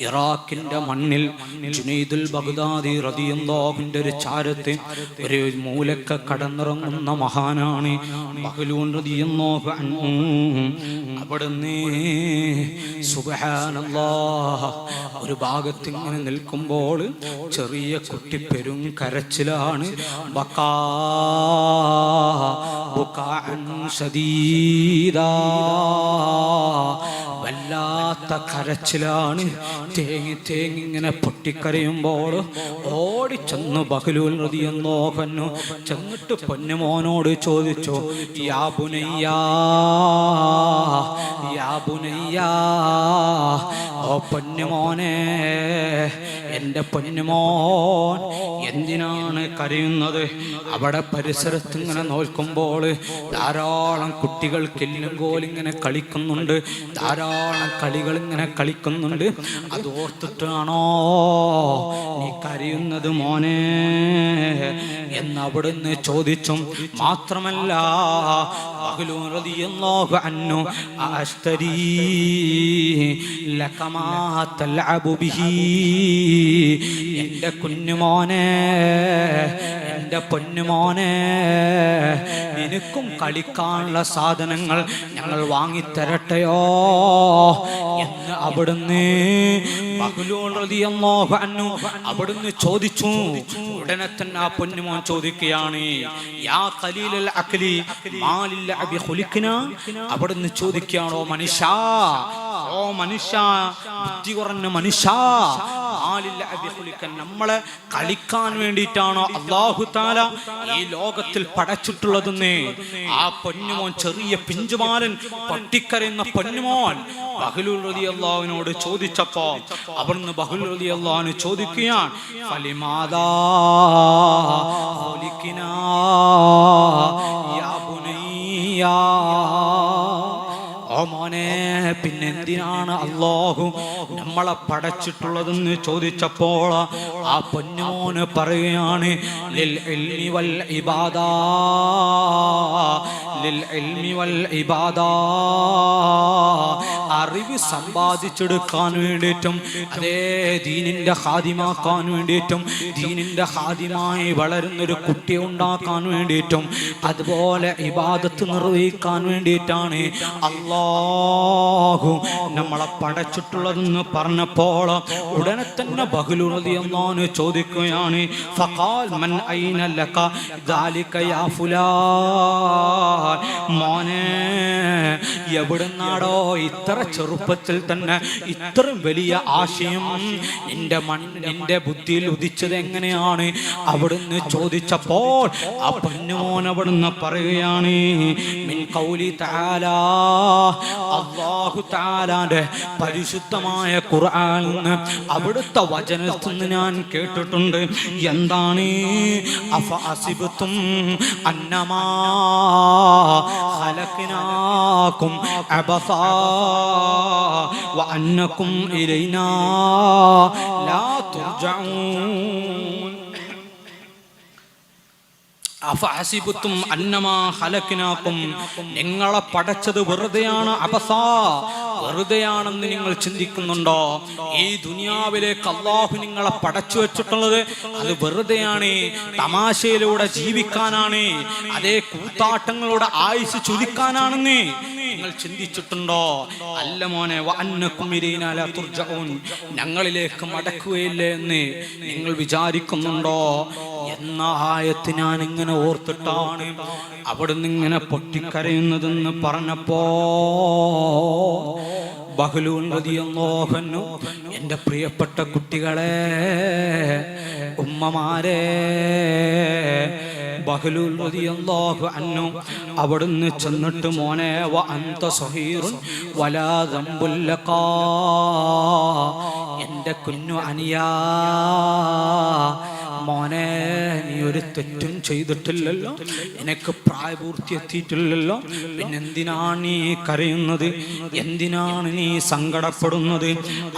ഇറാഖിന്റെ മണ്ണിൽ ജുനൈദുൽ ബഗ്ദാദി റതിയല്ലാഹുവിന്റെ ഒരു ചാരത്ത് ഒരു മൂലക്ക കടന്നിറങ്ങുന്ന മഹാനാണ് ബഹലൂൻ അൻഹു. അവിടുന്ന് ഒരു ഭാഗത്ത് ഇങ്ങനെ നിൽക്കുമ്പോൾ ചെറിയ കുട്ടി പെരും കരച്ചിലാണ്. ബക്കാ വല്ലാത്ത കരച്ചിലാണ്. തേങ്ങി തേങ്ങി ഇങ്ങനെ പൊട്ടിക്കരയുമ്പോൾ ഓടി ചെന്നു ബഹലൂൽ നദിയെന്നോ കന്നു ചെന്നിട്ട് പൊന്നുമോനോട് ചോദിച്ചു യാ ബുനയ്യാ യാ ബുനയ്യാ ഓ പൊന്നുമോനെ എന്റെ പൊന്നുമോൻ എന്തിനാണ് കരയുന്നത്? അവിടെ പരിസരത്ത് ഇങ്ങനെ നോക്കുമ്പോൾ ധാരാളം കുട്ടികൾ കെല്ലും കോലിങ്ങനെ കളിക്കുന്നുണ്ട്. ധാരാളം കളികൾ ഇങ്ങനെ കളിക്കുന്നുണ്ട്. അത് ഓർത്തിട്ടാണോ നീ കരയുന്നത് മോനെ? എന്ന് അവിടുന്ന് ചോദിച്ചും മാത്രമല്ല അഷ്തരീ ലകമാ തൽഅബു ബിഹി. എന്റെ കുഞ്ഞുമോനെ എന്റെ പൊന്നുമോനെ നിനക്കും കളിക്കാനുള്ള സാധനങ്ങൾ ഞങ്ങൾ വാങ്ങിത്തരട്ടെയോ? എന്ന് അവിടുന്ന് അവിടുന്ന് ചോദിച്ചു ഉടനെ തന്നെ ആ പൊന്നുമോൻ ചോദിക്കുകയാണ് യാ അബി അവിടുന്ന് ചോദിക്കുകയാണോ മനുഷ്യ ഓ മനുഷ്യ ബുദ്ധി കുറഞ്ഞ മനുഷ്യ നമ്മളെ കളിക്കാൻ വേണ്ടിയിട്ടാണോ അള്ളാഹു താല ഈ ലോകത്തിൽ പടച്ചിട്ടുള്ളതെന്ന്? ആ പൊന്നുമോൻ ചെറിയ പിഞ്ചുമാലൻ പൊട്ടിക്കരയുന്ന പൊന്നുമോൻ ബഹ്ലുൽ റളിയല്ലാഹുവിനോട് ചോദിച്ചപ്പോ അവിടുന്ന് ബഹുലിയാണ് ചോദിക്കുകയാണ് മോനെ പിന്നെന്തിനാണ് അള്ളാഹു നമ്മളെ പടച്ചിട്ടുള്ളതെന്ന് ചോദിച്ചപ്പോൾ ആ പൊന്നുമോന് പറയുകയാണ് അറിവ് സമ്പാദിച്ചെടുക്കാൻ വേണ്ടിയിട്ടും അതേ ദീനിന്റെ ഹാദിമാക്കാൻ വേണ്ടിയിട്ടും ദീനിന്റെ ഹാദിമായി വളരുന്നൊരു കുട്ടിയെ ഉണ്ടാക്കാൻ വേണ്ടിയിട്ടും അതുപോലെ ഇബാദത്ത് നിർവഹിക്കാൻ വേണ്ടിയിട്ടാണ് അള്ളാഹു നമ്മളെ പടച്ചിട്ടുള്ളതെന്ന് പറഞ്ഞപ്പോൾ ഉടനെ തന്നെ ബഹുലുറതി എന്നാണ് ചോദിക്കുകയാണ് ഫഖാൽ മൻ ഐന ലക? യാ ഫുലാൻ. മോനെ എവിടുന്നാടോ ഇത്ര ചെറുപ്പത്തിൽ തന്നെ ഇത്രയും വലിയ ആശയം നിന്റെ മൺ നിന്റെ ബുദ്ധിയിൽ ഉദിച്ചത് എങ്ങനെയാണ്? അവിടുന്ന് ചോദിച്ചപ്പോൾ ആ പൊന്നുമോൻ അവിടുന്ന് പറയുകയാണ് മിൻ പരിശുദ്ധമായ ഖുർആൻ അവിടുത്തെ വചനത്തിൽ നിന്ന് ഞാൻ കേട്ടിട്ടുണ്ട്. എന്താണ്? അഫ അസിബത്തും അന്നമാ خلقناكم عبثا وأنكم إلينا لا ترجعون. നിങ്ങളെ പടച്ചത് വെറുതെയാണ് അപസാ വെറുതെയാണെന്ന് നിങ്ങൾ ചിന്തിക്കുന്നുണ്ടോ? ഈ ദുനിയാവിലേക്ക് അള്ളാഹു നിങ്ങളെ പടച്ചു വെച്ചിട്ടുള്ളത് അത് വെറുതെയാണ്. തമാശയിലൂടെ ജീവിക്കാനാണ്. അതേ കൂത്താട്ടങ്ങളുടെ ആയുസ് ചുരുക്കാനാണെന്ന് നിങ്ങൾ ചിന്തിച്ചിട്ടുണ്ടോ? അല്ല മോനെ ഞങ്ങളിലേക്ക് മടക്കുകയില്ലേ എന്ന് നിങ്ങൾ വിചാരിക്കുന്നുണ്ടോ? എന്ന ആയത്ത് ഞാൻ ഇങ്ങനെ ഓർത്തിട്ടാണ് അവിടുന്ന് ഇങ്ങനെ പൊട്ടിക്കരയുന്നതെന്ന് പറഞ്ഞപ്പോ ബഹലൂൻ റളിയല്ലാഹു എന്റെ പ്രിയപ്പെട്ട കുട്ടികളെ ഉമ്മമാരെ ബഹലൂൻ റളിയല്ലാഹു അൻഹു അവിടുന്ന് ചെന്നിട്ട് മോനെ വ അന്ത സഹീറുൻ വലാ ദംബുൽ ലഖാ എന്റെ കുഞ്ഞു അനിയാ മോനെ നീ ഒരു തെറ്റും ചെയ്തിട്ടില്ലല്ലോ. നിനക്ക് പ്രായപൂർത്തി എത്തിയിട്ടില്ലല്ലോ. പിന്നെന്തിനാണ് നീ കരയുന്നത്? എന്തിനാണ് നീ സങ്കടപ്പെടുന്നത്?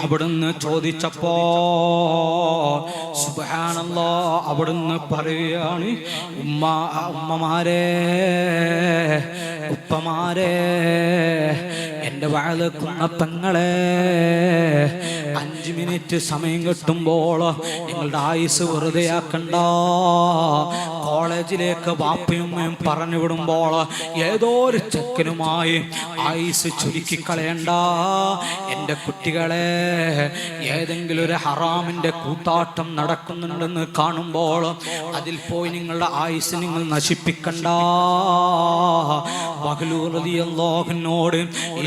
അവിടുന്ന് ചോദിച്ചപ്പോ സുഖാണല്ലോ അവിടുന്ന് പറയുകയാണ് ഉമ്മ ഉമ്മമാരെ ഉപ്പമാരെ എന്റെ വാഴക്കുന്ന തങ്ങളെ അഞ്ച് മിനിറ്റ് സമയം കിട്ടുമ്പോൾ നിങ്ങളുടെ ആയുസ് വെറുതെ ആക്കണ്ട. കോളേജിലേക്ക് വാപ്പയും ഉമ്മയും പറഞ്ഞു വിടുമ്പോൾ ഏതോ ഒരു ചെക്കനുമായി ആയുസ് ചുരുക്കി കളയണ്ട. എന്റെ കുട്ടികളെ ഏതെങ്കിലും ഒരു ഹറാമിന്റെ കൂത്താട്ടം നടക്കുന്നുണ്ടെന്ന് കാണുമ്പോൾ അതിൽ പോയി നിങ്ങളുടെ ആയുസ് നിങ്ങൾ നശിപ്പിക്കണ്ട. ബഹലൂറിയോട് ഈ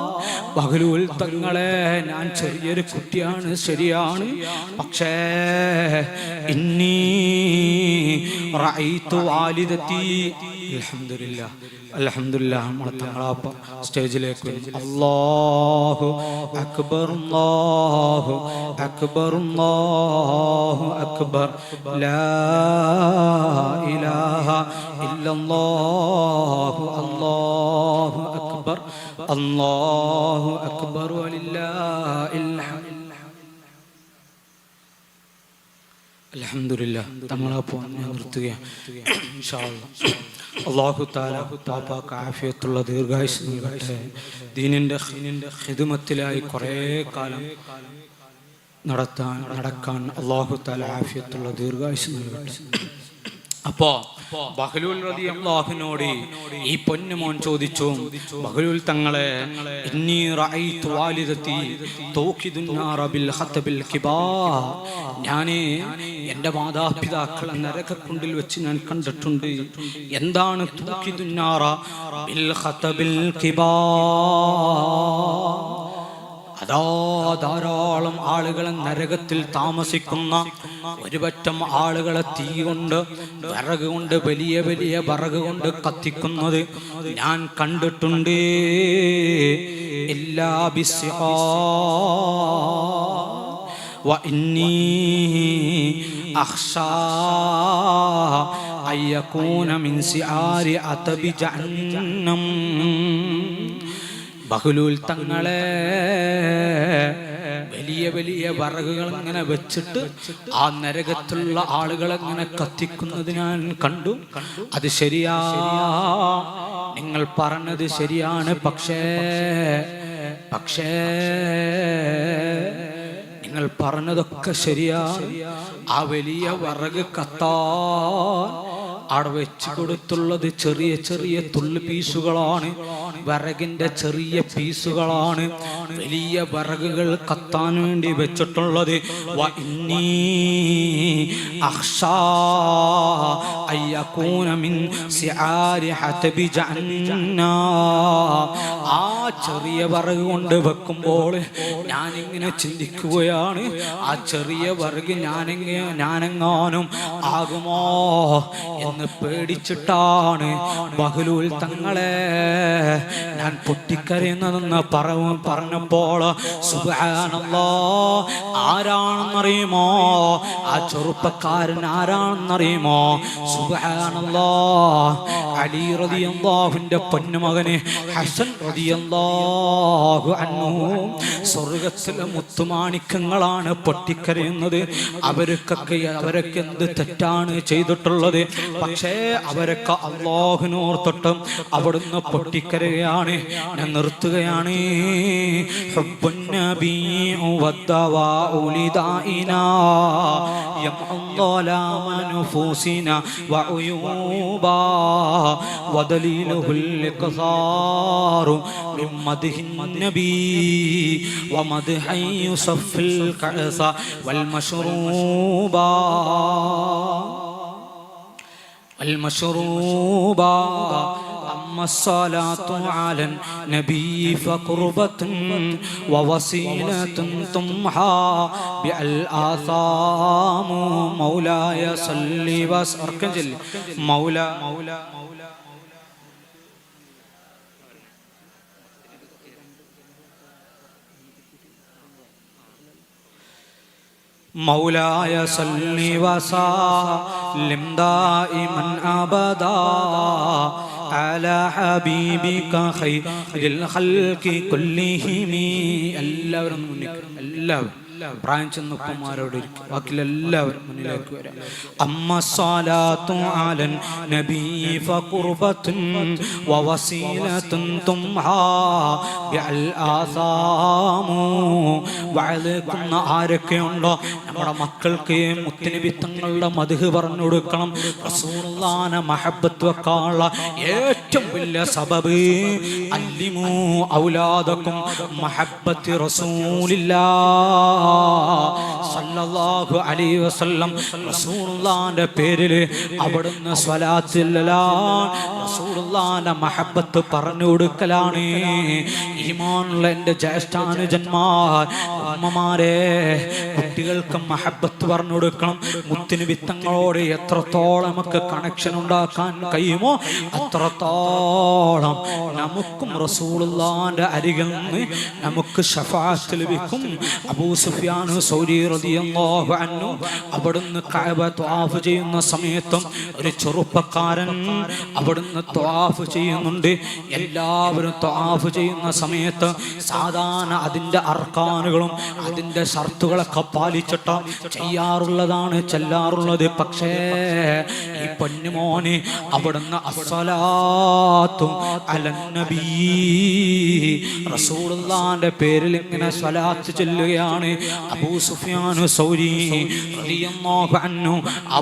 ബഹലൂൽ തങ്ങളെ ഞാൻ ചെറിയൊരു കുട്ടിയാണ് ശരിയാണ്. പക്ഷേ ഇന്നീ റൈത്തു വാലിദതി അൽഹംദുലില്ലാ. അൽഹംദുലില്ലാ നമ്മളെ തങ്ങളാപ്പ സ്റ്റേജിലേക്ക് വരും. അല്ലാഹു അക്ബർ അല്ലാഹു അക്ബർ അല്ലാഹു അക്ബർ. ലാ ഇലാഹ ഇല്ലല്ലാഹു അല്ലാഹു അക്ബർ. അല്ലാഹു അക്ബർ വലില്ലാഹിൽ ഹംദ് അലഹമില്ല തങ്ങളപ്പോൾ ഞാൻ നിർത്തുകയാണ്. അള്ളാഹു താല പാപ്പാക്ക് ആഫിയത്തുള്ള ദീർഘായുസ് നൽകട്ടെ. ദീനിന്റെ ഹിദുമത്തിലായി കുറേ കാലം നടത്താൻ നടക്കാൻ അള്ളാഹു താല ആഫിയത്തുള്ള ദീർഘായുസ് നൽകട്ടെ. അപ്പോ ബഹലൂൽ റതി ഈ പൊന്നുമോൻ ചോദിച്ചു ബഹലൂൽ തങ്ങളെ ഇന്നി റഅയ്തു വാലിദതി ബിൽ കിബാ. ഞാൻ എന്റെ മാതാപിതാക്കളെ നരകക്കുണ്ടിൽ വെച്ച് ഞാൻ കണ്ടിട്ടുണ്ട്. എന്താണ് തൗഖിദുൻ നാറ ബിൽ ഹത്തബിൽ കിബാ. അതാ ധാരാളം ആളുകൾ നരകത്തിൽ താമസിക്കുന്ന ഒരുപറ്റം ആളുകളെ തീ കൊണ്ട് വിറക് കൊണ്ട് വലിയ വലിയ വിറക് കൊണ്ട് കത്തിക്കുന്നത് ഞാൻ കണ്ടിട്ടുണ്ട്. എല്ലാ ബിസ്യ അയ്യക്കൂനം ബഹുലൂൽ തങ്ങളെ വലിയ വലിയ വറകുകൾ ഇങ്ങനെ വെച്ചിട്ട് ആ നരകത്തുള്ള ആളുകളെ ഇങ്ങനെ കത്തിക്കുന്നത് ഞാൻ കണ്ടു. അത് ശരിയാ. നിങ്ങൾ പറഞ്ഞത് ശരിയാണ്. പക്ഷേ പക്ഷേ നിങ്ങൾ പറഞ്ഞതൊക്കെ ശരിയാ ആ വലിയ വറക് കത്താൻ അവിടെ വെച്ച് കൊടുത്തുള്ളത് ചെറിയ ചെറിയ തുള്ളി പീസുകളാണ്. വിറകിന്റെ ചെറിയ പീസുകളാണ്. വലിയ വിറകുകൾ കത്താൻ വേണ്ടി വെച്ചിട്ടുള്ളത്. വ يكون من سعار ഹതബി ജഹന്ന ആ ചെറിയ വിറക് കൊണ്ട് വെക്കുമ്പോൾ ഞാനിങ്ങനെ ചിന്തിക്കുകയാണ് ആ ചെറിയ വറക് ഞാനെങ്ങനെ ഞാനെങ്ങാനും ആകുമോ എന്ന് പേടിച്ചിട്ടാണ് ബഹലൂൽ തങ്ങളെ ഞാൻ പൊട്ടിക്കരയുന്നതെന്ന് പറവും പറഞ്ഞപ്പോൾ സുബ്ഹാനല്ലാ ആരാണെന്നറിയുമോ? ആ ചെറുപ്പക്കാരൻ ആരാണെന്നറിയുമോ? സുബാനല്ലോ അലി റതിയല്ലാഹുവിന്റെ പൊന്നുമകന് ഹസൻ റതിയല്ലാഹു അന്നു സ്വർഗത്തിലെ മുത്തുമാണിക്കങ്ങളാണ് പൊട്ടിക്കരയുന്നത് അവർക്കൊക്കെ അവരൊക്കെ എന്ത് തെറ്റാണ് ചെയ്തിട്ടുള്ളത് പക്ഷേ അവരൊക്കെ അള്ളാഹുനോർത്തിട്ടും അവിടുന്ന് പൊട്ടിക്കരയാണ് ഞാൻ നിർത്തുകയാണ് ഹുബ്ബുൻ നബിയ്യു വദ്ദവാഉ ലിദാഇനാ യംഹു ظلام نفوسنا وعيوبا ودليله الإقصار من مدح النبي ومدح يصف الكأس والمشروبا. المشروبا الصلاة على النبي فقربة ووسيلة تمحى بالآثام. مولاي صل وسلم مولا مولا. مولاي صل وسلم دائما ابدا. على حبيبك خير الخلق كلهم എല്ലാവരും മുന്നിൽ എല്ലാവരും മുന്നിലേക്ക് വരാം. ആലൻ നബീ തുംഹാ ആരൊക്കെയുണ്ടോ? നമ്മുടെ മക്കൾക്ക് മുത്തനബി തങ്ങളുടെ മധു പറഞ്ഞു കൊടുക്കണം. റസൂലുള്ളാനെ മഹബത്ത് ഏറ്റവും വലിയ സബബ് അല്ലിമു ഔലാദക്കും മഹബത്ത് റസൂലില്ലാ. സല്ലല്ലാഹു അലൈഹി വസല്ലം റസൂലുള്ളാന്റെ പേരിൽ അവിടുന്ന് സ്വലാത്തില്ല റസൂലുള്ളാന്റെ മഹബത്ത് പറഞ്ഞു കൊടുക്കലാണ്. ഈമാനുള്ള എന്റെ ജ്യേഷ്ഠാനുജന്മാർ അമ്മമാരെ കുട്ടികൾക്ക് മഹബത്ത് പറഞ്ഞു കൊടുക്കണം. മുത്തിന് വിത്തങ്ങളോട് എത്രത്തോളം നമുക്ക് കണക്ഷൻ ഉണ്ടാക്കാൻ കഴിയുമോ അത്രത്തോളം നമുക്കും റസൂലുള്ളാന്റെ അരികിൽ നിന്ന് നമുക്ക് ഷഫാത്ത് ലഭിക്കും. അബൂ സുഫിയാൻ സൗരി റളിയല്ലാഹു അൻഹു അവിടുന്ന് കഅബ ത്വാഫ് ചെയ്യുന്ന സമയത്തും ഒരു ചെറുപ്പക്കാരൻ അവിടുന്ന് ത്വാഫ് ചെയ്യുന്നുണ്ട്. എല്ലാവരും ത്വാഫ് ചെയ്യുന്ന സമയത്ത് സാധാരണ അതിന്റെ അർക്കാനുകളും അതിന്റെ ഷർത്തുകളൊക്കെ പാലിച്ചിട്ട് ചെയ്യാറുള്ളതാണ് ചെല്ലാറുള്ളത്. പക്ഷേ ഈ പൊന്നുമോന് അവിടുന്ന് അസ്വലാത്തും അലന്നബീ റസൂലുള്ളാന്റെ പേരിൽ ഇങ്ങനെ സ്വലാത്ത് ചെല്ലുകയാണ്. അബൂ സുഫിയാനു സൗരി റളിയല്ലാഹു അൻഹു. ആ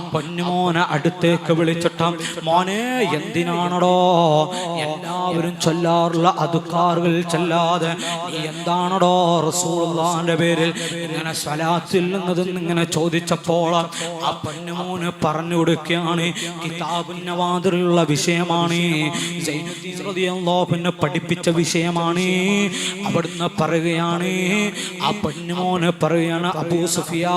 അടുത്തേക്ക് വിളിച്ചിട്ട് മോനെ എന്തിനാണടോ? എല്ലാവരും ചൊല്ലാറുള്ള അതുക്കാറുകൾ ചെല്ലാതെ എന്താണടോ റസൂലുള്ളാന്റെ പേരിൽ ഇങ്ങനെ സ്വലാത്തിൽ നിന്നതെന്ന് ഇങ്ങനെ ചോദിച്ചപ്പോൾ ആ പൊന്നുമോന് പറഞ്ഞു കൊടുക്കുകയാണ് കിതാബിന്റെ മാതിരിയുള്ള വിഷയമാണ് പഠിപ്പിച്ച വിഷയമാണ് അവിടുന്ന് പറയുകയാണ് ആ പൊന്നുമോന് പറയുകയാണ് അബൂ സുഫിയാ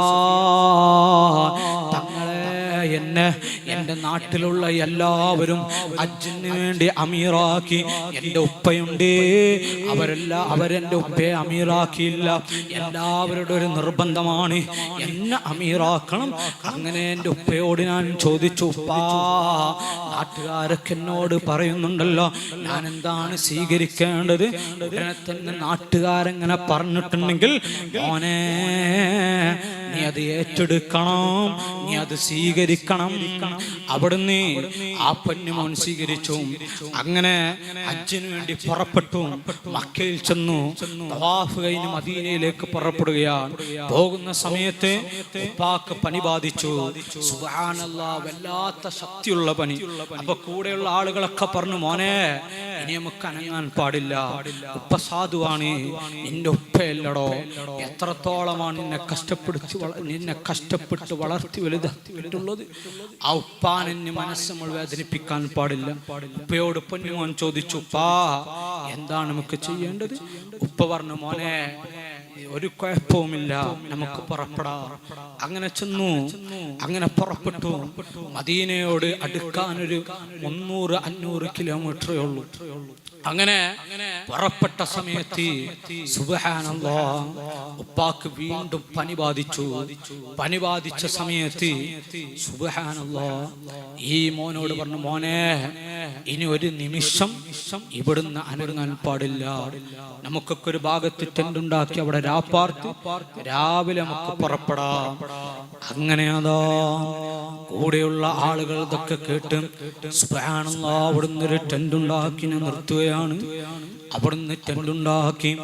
എന്നെ എന്റെ നാട്ടിലുള്ള എല്ലാവരും അജ്ജിന് വേണ്ടി അമീറാക്കി. എന്റെ ഉപ്പയുണ്ട്. അവരെല്ലാം അവരെന്റെ ഉപ്പയെ അമീറാക്കിയില്ല. എല്ലാവരുടെ ഒരു നിർബന്ധമാണ് എന്നെ അമീറാക്കണം. അങ്ങനെ എന്റെ ഉപ്പയോട് ഞാൻ ചോദിച്ചു ഉപ്പാ നാട്ടുകാരൊക്കെ എന്നോട് പറയുന്നുണ്ടല്ലോ ഞാൻ എന്താണ് സ്വീകരിക്കേണ്ടത്? ഉടനെ തന്നെ നാട്ടുകാരെങ്ങനെ പറഞ്ഞിട്ടുണ്ടെങ്കിൽ മോനെ നീ അത് ഏറ്റെടുക്കണം നീ അത് സ്വീകരിക്കണം. അവിടുന്ന് ആ പൊന്നുമോൻ സ്വീകരിച്ചു. അങ്ങനെ ഹജ്ജിന് വേണ്ടി പുറപ്പെട്ടു. മക്കയിൽ ചെന്നു. തവാഫ് കഴിഞ്ഞ് മദീനയിലേക്ക് പുറപ്പെടുകയാണ്. പോകുന്ന സമയത്ത് ഉപ്പാക്ക് പനി ബാധിച്ചു. വല്ലാത്ത ശക്തിയുള്ള പനി. അപ്പൊ കൂടെയുള്ള ആളുകളൊക്കെ പറഞ്ഞു മോനെ ഇനി നമുക്ക് അനങ്ങാൻ പാടില്ല. ഉപ്പ സാധുവാണ്. നിന്റെ ഉപ്പയല്ലടോ. എത്രത്തോളമാണ് നിന്നെ കഷ്ടപ്പെടുത്തി നിന്നെ കഷ്ടപ്പെട്ട് വളർത്തി വലുതാക്കിയിട്ടുള്ളത് ആ ഉപ്പാൻ എന്നെ മനസ്സ് നമ്മൾ വേദനിപ്പിക്കാൻ പാടില്ല. ഉപ്പയോട് പൊന്നുമോൻ ചോദിച്ചു ഉപ്പാ എന്താണ് നമുക്ക് ചെയ്യേണ്ടത്? ഉപ്പ പറഞ്ഞു മോനെ ഒരു കുഴപ്പവുമില്ല നമുക്ക് പുറപ്പെടാം. അങ്ങനെ ചെന്നു. അങ്ങനെ പുറപ്പെട്ടു. മദീനയോട് അടുക്കാനൊരു മുന്നൂറ് അഞ്ഞൂറ് കിലോമീറ്ററേ ഉള്ളൂ. അങ്ങനെ പുറപ്പെട്ട സമയത്ത് ഉപ്പാക്ക് വീണ്ടും പനി ബാധിച്ചു. പനി ബാധിച്ച സമയത്ത് സുബഹാനല്ലോ ഈ മോനോട് പറഞ്ഞു മോനെ ഇനി ഒരു നിമിഷം ഇവിടുന്ന് അനങ്ങാൻ പാടില്ല. നമുക്കൊക്കെ ഒരു ഭാഗത്ത് ടെന്റ് ഉണ്ടാക്കി അവിടെ രാപ്പാർത്ത് രാവിലെ നമുക്ക് പുറപ്പെടാം. അങ്ങനെ അതാ കൂടെയുള്ള ആളുകൾ ഇതൊക്കെ കേട്ട് സുബ്ഹാനല്ലാ അവിടുന്ന് ഒരു ടെന്റ് ഉണ്ടാക്കി ഞാൻ നിർത്തുകയാണ് അവിടുന്ന് ചെണ്ടുണ്ടാക്കി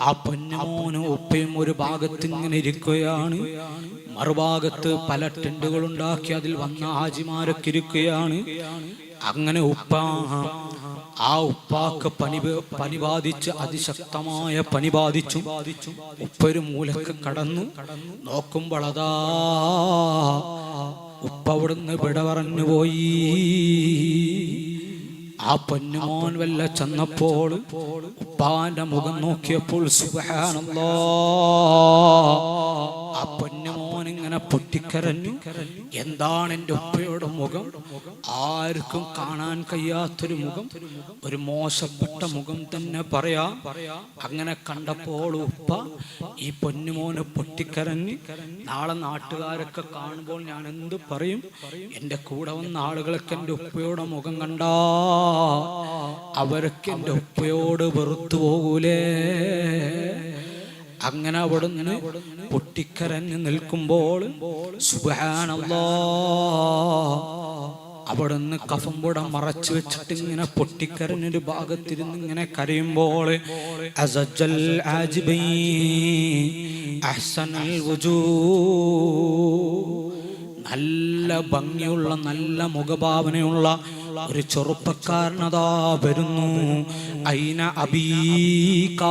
ആ പൊന്നമോനും ഉപ്പയും ഒരു ഭാഗത്ത് ഇങ്ങനെ ഇരിക്കുകയാണ്. മറുഭാഗത്ത് പല ടെൻഡുകൾ ഉണ്ടാക്കി അതിൽ വന്ന ഹാജിമാരൊക്കെ ഇരിക്കുകയാണ്. അങ്ങനെ ഉപ്പ ആ ഉപ്പാക്ക് പനി പനി ബാധിച്ച് അതിശക്തമായ പനി ബാധിച്ചു. ഒരു മൂലക്ക് കടന്നു. നോക്കുമ്പോൾ അതാ ഉപ്പ അവിടുന്ന് വിട പറഞ്ഞു പോയി. ആ പൊന്നുമോൻ വല്ല ചെന്നപ്പോൾ ഉപ്പാന്റെ മുഖം നോക്കിയപ്പോൾ സുഖാണല്ലോ ആ പൊന്നുമോൻ ഇങ്ങനെ പൊട്ടിക്കരഞ്ഞു. എന്താണ് എന്റെ ഉപ്പയുടെ മുഖം? ആർക്കും കാണാൻ കഴിയാത്തൊരു മുഖം. ഒരു മോശപ്പെട്ട മുഖം തന്നെ പറയാ. അങ്ങനെ കണ്ടപ്പോൾ ഉപ്പ ഈ പൊന്നുമോന് പൊട്ടിക്കരഞ്ഞ് നാളെ നാട്ടുകാരൊക്കെ കാണുമ്പോൾ ഞാൻ എന്ത് പറയും? എന്റെ കൂടെ വന്ന ആളുകളൊക്കെ എന്റെ ഉപ്പയുടെ മുഖം കണ്ടാ അവരൊക്കെ എന്റെ ഉപ്പയോട് വെറുത്തു പോകൂലേ? അങ്ങനെ അവിടുന്ന് പൊട്ടിക്കരഞ്ഞ് നിൽക്കുമ്പോൾ സുബാനല്ലാ അവിടുന്ന് കൂടെ മറച്ചു വെച്ചിട്ട് ഇങ്ങനെ പൊട്ടിക്കരഞ്ഞൊരു ഭാഗത്തിരുന്ന് ഇങ്ങനെ കരയുമ്പോൾ നല്ല ഭംഗിയുള്ള നല്ല മുഖഭാവനയുള്ള ഒരു ചെറുപ്പക്കാരനതാ വരുന്നു. ഐന അബീക.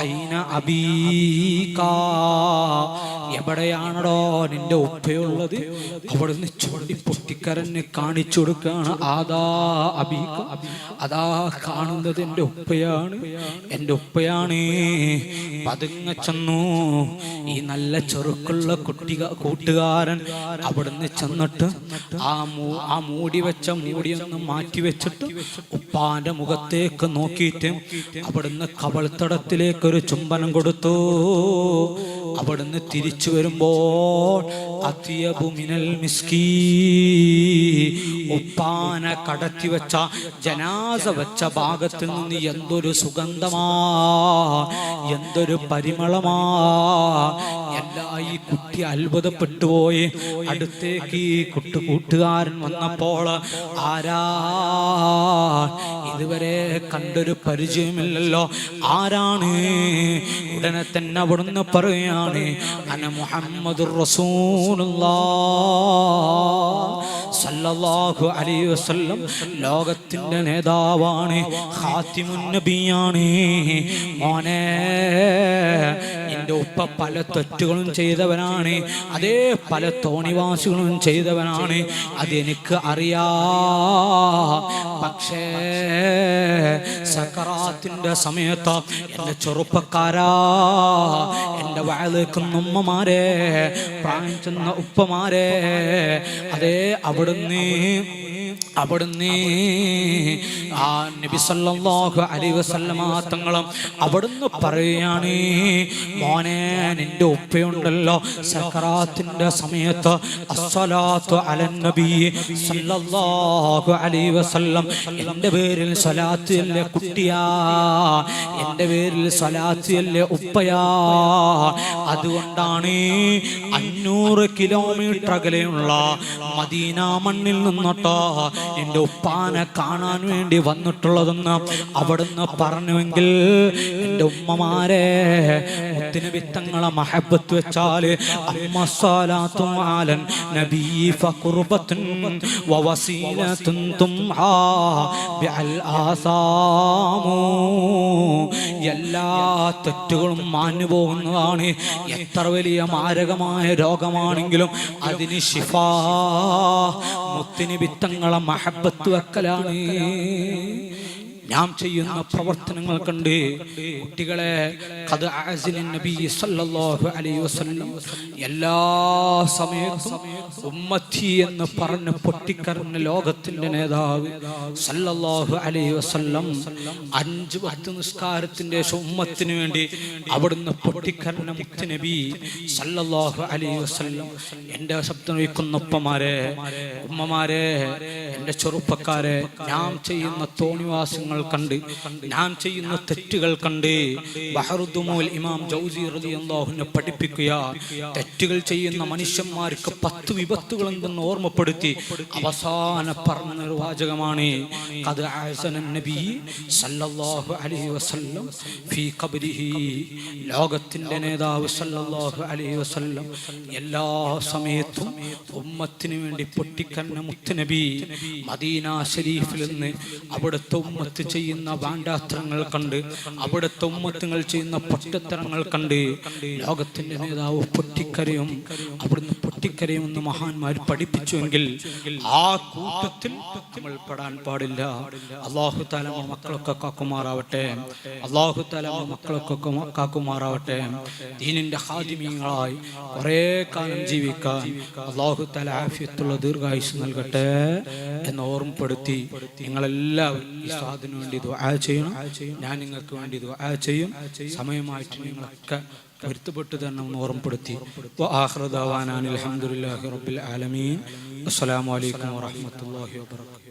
ഐന അബീക. എവിടെയാണടോ നിന്റെ ഉപ്പയുള്ളത് അവിടുന്ന് ചൂണ്ടി പൊട്ടിക്കരന് കാണിച്ചു കൊടുക്കുകയാണ് ആദാ അബീക അതാ കാണുന്നത് എന്റെ ഉപ്പയാണ്. എന്റെ ഉപ്പയാണ്. പതുങ്ങ ചെന്നു. ഈ നല്ല ചെറുക്കുള്ള കുട്ടിക കൂട്ടുകാരൻ അവിടുന്ന് ചെന്നിട്ട് ആ മൂ ആ മൂടി വെച്ച മൂടിയൊന്ന് മാറ്റി വെച്ചിട്ട് ഉപ്പാന്റെ മുഖത്തേക്ക് നോക്കിയിട്ട് അവിടുന്ന് കവൾത്തടത്തിലേക്ക് ഒരു ചുംബനം കൊടുത്തു. അവിടുന്ന് തിരിച്ചു വരുമ്പോൾ ഉപ്പാന കടത്തി വെച്ച ജനാസ വെച്ച ഭാഗത്തിൽ നിന്ന് എന്തൊരു സുഗന്ധമാ എന്തൊരു പരിമളമാ ഈ കുട്ടി അത്ഭുതപ്പെട്ടു പോയി അടുത്തേക്ക് ഈ കുട്ടു കൂട്ടുകാരൻ വന്നപ്പോൾ ആരാ? ഇതുവരെ കണ്ടൊരു പരിചയമില്ലല്ലോ. ആരാണ്? ഉടനെ തന്നെ അവിടുന്ന് പറയുകയാണ് അന മുഹമ്മദ് സല്ലല്ലാഹു അലൈഹി വസല്ലം. ലോകത്തിന്റെ നേതാവാണ് ഖാത്തിമുൻ മോനെ എന്റെ ഉപ്പ പല തെറ്റുകളും ചെയ്തവനാണ്. അതേ പല തോണിവാസികളും ചെയ്തവനാണ്. അതെനിക്ക് അറിയാ. പക്ഷേ സക്കറാത്തിന്റെ സമയത്ത് എന്റെ ചെറുപ്പക്കാരാ എന്റെ വയലേക്കുന്ന ഉമ്മമാരെ പ്രായം ചെന്ന ഉപ്പമാരെ അതേ അവിടുന്ന് അവിടുന്ന് ആ അവിടുന്ന് പറയുകയാണ് മോനെ നിന്റെ ഉപ്പയുണ്ടല്ലോ സക്കറാത്തിന്റെ സമയത്ത് അസ്സലാത്തു അലൻ നബി സല്ലല്ലാഹു അലൈഹി വസല്ലം. എന്റെ പേരിൽ സ്വലാത്ത് അല്ലേ കുട്ടിയാ? എന്റെ പേരിൽ സ്വലാത്ത് അല്ലേ ഉപ്പയാ? അതുകൊണ്ടാണ് അഞ്ഞൂറ് കിലോമീറ്റർ അകലെയുള്ള മദീന മണ്ണിൽ നിന്നോട്ടോ എന്റെ ഉപ്പാനെ കാണാൻ വേണ്ടി വന്നിട്ടുള്ളതെന്ന് അവിടുന്ന് പറഞ്ഞുവെങ്കിൽ എന്റെ ഉമ്മമാരെ മുത്തിന് വിത്തങ്ങളെ മഹബത്ത് വെച്ചാൽ അമ്മ സ്വലാത്തും ആലൻ നബീ ഫഖുർബത്തുൻ വവസീലത്തുൻ തുംഹാ ബിഅൽ ആസാമു. എല്ലാ തെറ്റുകളും മാഞ്ഞു പോകുന്നതാണ്. എത്ര വലിയ മാരകമായ രോഗമാണെങ്കിലും അതിന് ശിഫ മുത്തിന് വിത്തങ്ങളെ മഹബത്ത് വെക്കലാണ്. ഞാൻ ചെയ്യുന്ന പ്രവർത്തനങ്ങൾ കണ്ട് കുട്ടികളെ എല്ലാ സമയത്തും ഉമ്മത്തി എന്ന് പറഞ്ഞ് പൊട്ടിക്കറിഞ്ഞ ലോകത്തിന്റെ നേതാവ് സല്ലല്ലാഹു അലൈഹി വസല്ലം അഞ്ച് പത്ത് നിസ്കാരത്തിന്റെ ഉമ്മത്തിന് വേണ്ടി അവിടുന്ന് പൊട്ടിക്കറിഞ്ഞ മുത്ത് നബി സല്ലല്ലാഹു അലൈഹി വസല്ലം. എന്റെ ശബ്ദം വയ്ക്കുന്ന ഉപ്പമാരെ ഉമ്മമാരെ എന്റെ ചെറുപ്പക്കാരെ ഞാൻ ചെയ്യുന്ന തോണിവാസങ്ങൾ കണ്ട് ഞാൻ ചെയ്യുന്ന തെറ്റുകൾ കണ്ട് ബഹറുദ്ദുമോൽ ഇമാം ജൗസി റതിയാഹുനെ പഠിപ്പിക്കുക തെറ്റുകൾ ചെയ്യുന്ന മനുഷ്യന്മാർക്ക് പത്ത് വിപത്തുകൾ എന്തെന്ന് ഓർമ്മപ്പെടുത്തി അവസാന പറഞ്ഞ നിർവാചകമാണ് അത് നബി സല്ലല്ലാഹു അലൈഹി വസല്ലം ഫീ ഖബ്രിഹി. ലോകത്തിന്റെ നേതാവ് സല്ലല്ലാഹു അലൈഹി വസല്ലം എല്ലാ സമയത്തും ഉമ്മത്തിന് വേണ്ടി പൊട്ടിക്കന്ന മുത്തുനബി മദീന ഷരീഫിൽ നിന്ന് അവിടുത്തെ ഉമ്മത്ത് ചെയ്യുന്ന വാണ്ടാസ്ത്രങ്ങൾ കണ്ട് അവിടുത്തെ ഉമ്മത്തുങ്ങൾ ചെയ്യുന്ന പൊട്ടത്തരങ്ങൾ കണ്ട് ലോകത്തിന്റെ നേതാവ് പൊട്ടിക്കരയും അവിടുന്ന് പൊട്ടിക്കരയുമെന്ന് മഹാന്മാർ പഠിപ്പിച്ചുവെങ്കിൽ ആ കൂട്ടത്തിൽ നമ്മൾ പെടാൻ പാടില്ല. അള്ളാഹു താല മക്കളൊക്കെ കാക്കുമാറാവട്ടെ. അള്ളാഹു താല മക്കളൊക്കെ കാക്കുമാറാവട്ടെ. ദീനിന്റെ ഹാദിമീങ്ങളായി കുറേ കാലം ജീവിക്കാൻ അള്ളാഹു താല ആഫിയത്തുള്ള ദീർഘായുസ് നൽകട്ടെ എന്ന് ഓർമ്മപ്പെടുത്തി നിങ്ങളെല്ലാവരും ഈ സാധനു വേണ്ടി ദുആ ചെയ്യണം. ഞാൻ നിങ്ങൾക്ക് വേണ്ടി ദുആ ചെയ്യും. സമയമായിട്ട് നിങ്ങളൊക്കെ പൊരുത്തപ്പെട്ട് തന്നെ ഒന്ന് ഓർമ്മപ്പെടുത്തി. അലഹമുല്ലാഹി റബ്ബിൽ ആലമീൻ. അസ്സലാമു അലൈക്കും വറഹ്മത്തുള്ളാഹി വബറകാതുഹു.